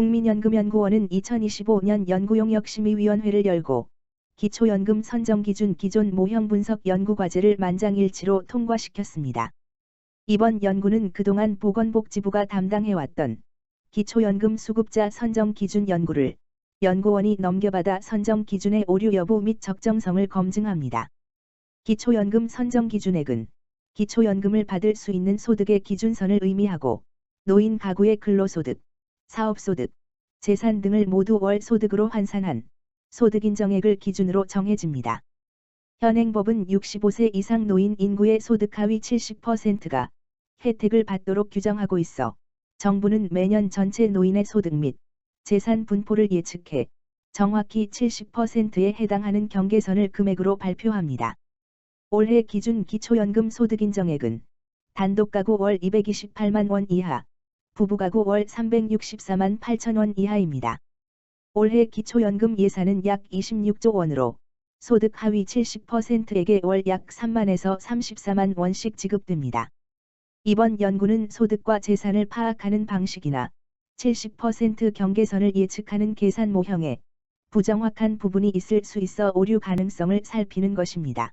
국민연금연구원은 2025년 연구용역심의위원회를 열고 기초연금 선정 기준 기존 모형 분석 연구 과제를 만장일치로 통과시켰습니다. 이번 연구는 그동안 보건복지부가 담당해왔던 기초연금 수급자 선정 기준 연구를 연구원이 넘겨받아 선정 기준의 오류 여부 및 적정성을 검증합니다. 기초연금 선정 기준액은 기초연금을 받을 수 있는 소득의 기준선을 의미하고 노인 가구의 근로소득, 사업소득, 재산 등을 모두 월 소득으로 환산한 소득 인정액을 기준으로 정해집니다. 현행 법은 65세 이상 노인 인구의 소득 하위 70%가 혜택을 받도록 규정하고 있어 정부는 매년 전체 노인의 소득 및 재산 분포를 예측해 정확히 70%에 해당하는 경계선을 금액으로 발표합니다. 올해 기준 기초연금 소득인정액은 단독 가구 월 228만 원 이하, 부부 가구 월 364만 8천 원 이하입니다. 올해 기초연금 예산은 약 26조 원으로 소득 하위 70%에게 월 약 3만에서 34만 원씩 지급됩니다. 이번 연구는 소득과 재산을 파악하는 방식이나 70% 경계선을 예측하는 계산 모형에 부정확한 부분이 있을 수 있어 오류 가능성을 살피는 것입니다.